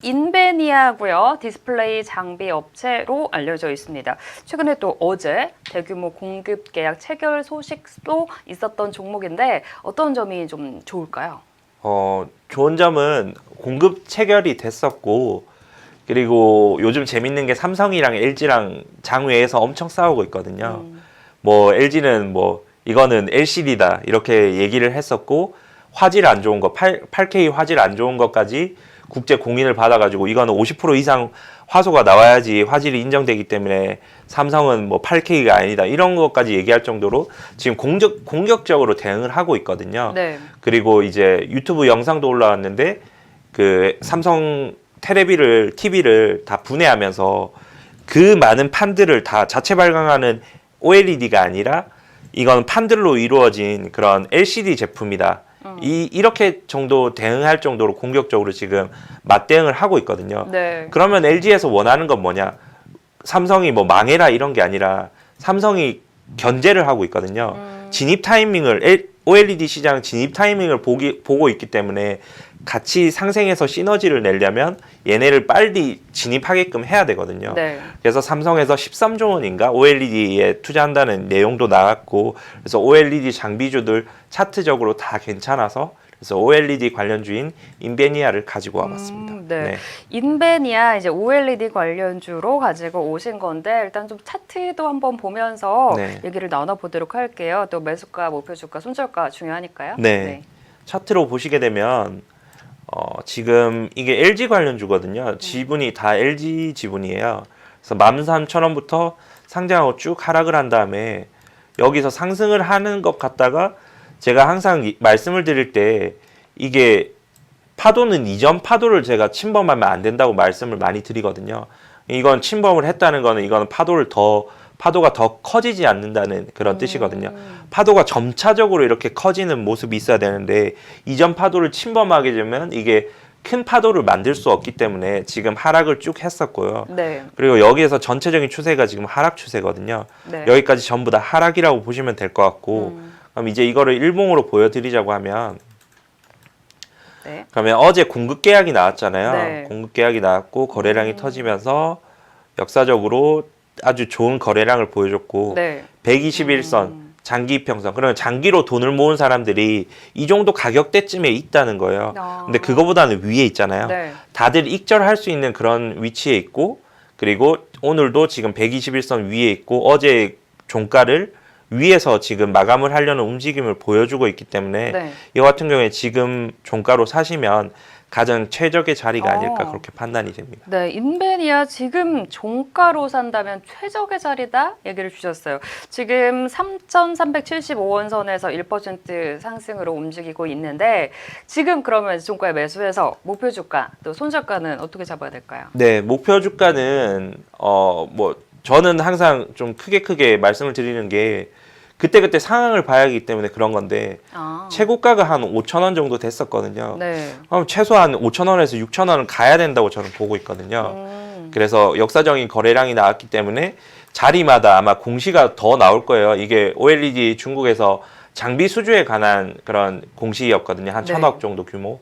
인베니아고요. 디스플레이 장비 업체로 알려져 있습니다. 최근에 또 어제 대규모 공급 계약 체결 소식도 있었던 종목인데 어떤 점이 좀 좋을까요? 어, 좋은 점은 공급 체결이 됐었고 그리고 요즘 재밌는 게 삼성이랑 LG랑 장외에서 엄청 싸우고 있거든요. 음. 뭐 LG는 뭐 이거는 LCD다 이렇게 얘기를 했었고 화질 안 좋은 거 8, 8K 화질 안 좋은 것까지 국제 공인을 받아가지고 이거는 50% 이상 화소가 나와야지 화질이 인정되기 때문에 삼성은 뭐 8K가 아니다 이런 것까지 얘기할 정도로 지금 공격 공격적으로 대응을 하고 있거든요. 네. 그리고 이제 유튜브 영상도 올라왔는데 그 삼성 테레비를 TV를 다 분해하면서 그 많은 판들을 다 자체 발광하는 OLED가 아니라 이건 판들로 이루어진 그런 LCD 제품이다. 이 이렇게 정도 대응할 정도로 공격적으로 지금 맞대응을 하고 있거든요. 네. 그러면 LG에서 원하는 건 뭐냐? 삼성이 뭐 망해라 이런 게 아니라 삼성이 견제를 하고 있거든요. 음. 진입 타이밍을 OLED 시장 진입 타이밍을 보기, 보고 있기 때문에 같이 상생해서 시너지를 내려면 얘네를 빨리 진입하게끔 해야 되거든요. 네. 그래서 삼성에서 13조 원인가 OLED에 투자한다는 내용도 나왔고 그래서 OLED 장비주들 차트적으로 다 괜찮아서 그래서 OLED 관련주인 인베니아를 가지고 와봤습니다. 음, 네. 인베니아 이제 OLED 관련주로 가지고 오신 건데 일단 좀 차트도 한번 보면서 네. 얘기를 나눠보도록 할게요. 또 매수가, 목표 주가, 손절가 중요하니까요. 네. 차트로 보시게 되면 어, 지금 이게 LG 관련주거든요. 지분이 다 LG 지분이에요. 그래서 13,000원부터 상장하고 쭉 하락을 한 다음에 여기서 상승을 하는 것 같다가 제가 항상 이- 말씀을 드릴 때 이게 파도는 이전 파도를 제가 침범하면 안 된다고 말씀을 많이 드리거든요. 이건 침범을 했다는 거는 이거는 파도를 더 파도가 더 커지지 않는다는 그런 뜻이거든요. 파도가 점차적으로 이렇게 커지는 모습이 있어야 되는데 이전 파도를 침범하게 되면 이게 큰 파도를 만들 수 없기 때문에 지금 하락을 쭉 했었고요. 네. 그리고 여기에서 전체적인 추세가 지금 하락 추세거든요. 네. 여기까지 전부 다 하락이라고 보시면 될 것 같고 음, 그럼 이제 이거를 일봉으로 보여드리자고 하면 네. 그러면 어제 공급 계약이 나왔잖아요. 네. 공급 계약이 나왔고 거래량이 음. 터지면서 역사적으로 아주 좋은 거래량을 보여줬고 네. 121선 음. 장기 이평선 그러면 장기로 돈을 모은 사람들이 이 정도 가격대쯤에 있다는 거예요. 아. 근데 그거보다는 위에 있잖아요. 네. 다들 익절할 수 있는 그런 위치에 있고 그리고 오늘도 지금 121선 위에 있고 어제 종가를 위에서 지금 마감을 하려는 움직임을 보여주고 있기 때문에 네. 이 같은 경우에 지금 종가로 사시면 가장 최적의 자리가 아닐까 어. 그렇게 판단이 됩니다. 네, 인베니아 지금 종가로 산다면 최적의 자리다 얘기를 주셨어요. 지금 3,375원 선에서 1% 상승으로 움직이고 있는데 지금 그러면 종가에 매수해서 목표 주가 또 손절가는 어떻게 잡아야 될까요? 네, 목표 주가는 어뭐 저는 항상 좀 크게 크게 말씀을 드리는 게 그때 그때 상황을 봐야 하기 때문에 그런 건데 아, 최고가가 한 5천 원 정도 됐었거든요. 네. 그럼 최소한 5천 원에서 6천 원은 가야 된다고 저는 보고 있거든요. 음, 그래서 역사적인 거래량이 나왔기 때문에 자리마다 아마 공시가 더 나올 거예요. 이게 OLED 중국에서 장비 수주에 관한 그런 공시였거든요. 한 네. 천억 정도 규모.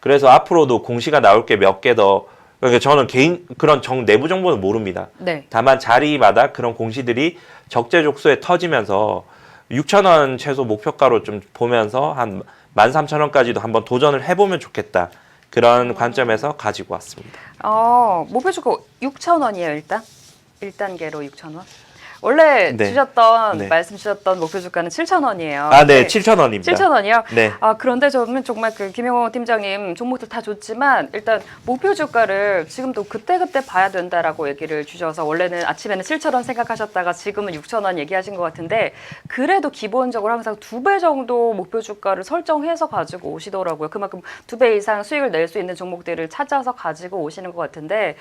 그래서 앞으로도 공시가 나올 게 몇 개 더. 그러니까 저는 개인 그런 정 내부 정보는 모릅니다. 네. 다만 자리마다 그런 공시들이 적재적소에 터지면서 6천 원 최소 목표가로 좀 보면서 한 13,000원까지도 한번 도전을 해보면 좋겠다. 그런 관점에서 가지고 왔습니다. 어, 목표 주가 6,000원이에요, 일단. 1단계로 6,000원. 원래 네. 주셨던 네. 말씀 주셨던 목표 주가는 7,000원이에요. 아, 네, 7,000원입니다. 7,000원이요? 네. 아 그런데 저는 정말 그 김영호 팀장님 종목들 다 좋지만 일단 목표 주가를 지금도 그때 그때 봐야 된다라고 얘기를 주셔서 원래는 아침에는 7,000원 생각하셨다가 지금은 6,000원 얘기하신 것 같은데 그래도 기본적으로 항상 두 배 정도 목표 주가를 설정해서 가지고 오시더라고요. 그만큼 두 배 이상 수익을 낼 수 있는 종목들을 찾아서 가지고 오시는 것 같은데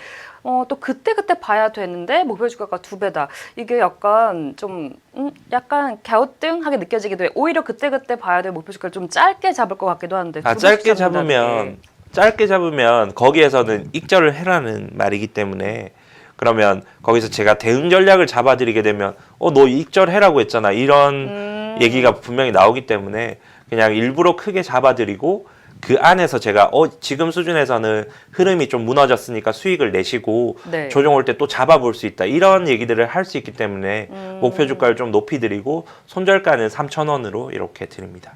어, 또 그때 그때 봐야 되는데 목표 주가가 두 배다. 이게 약간 좀 음, 약간 갸우뚱하게 느껴지기도 해. 오히려 그때 그때 봐야 될 목표 주가를 좀 짧게 잡을 것 같기도 한데. 아, 두 짧게 잡으면 게. 짧게 잡으면 거기에서는 익절을 해라는 말이기 때문에 그러면 거기서 제가 대응 전략을 잡아드리게 되면 어 너 익절해라고 했잖아 이런 음, 얘기가 분명히 나오기 때문에 그냥 일부러 크게 잡아드리고 그 안에서 제가 어 지금 수준에서는 흐름이 좀 무너졌으니까 수익을 내시고 네. 조정 올 때 또 잡아볼 수 있다 이런 얘기들을 할 수 있기 때문에 음. 목표 주가를 좀 높이 드리고 손절가는 3,000원으로 이렇게 드립니다.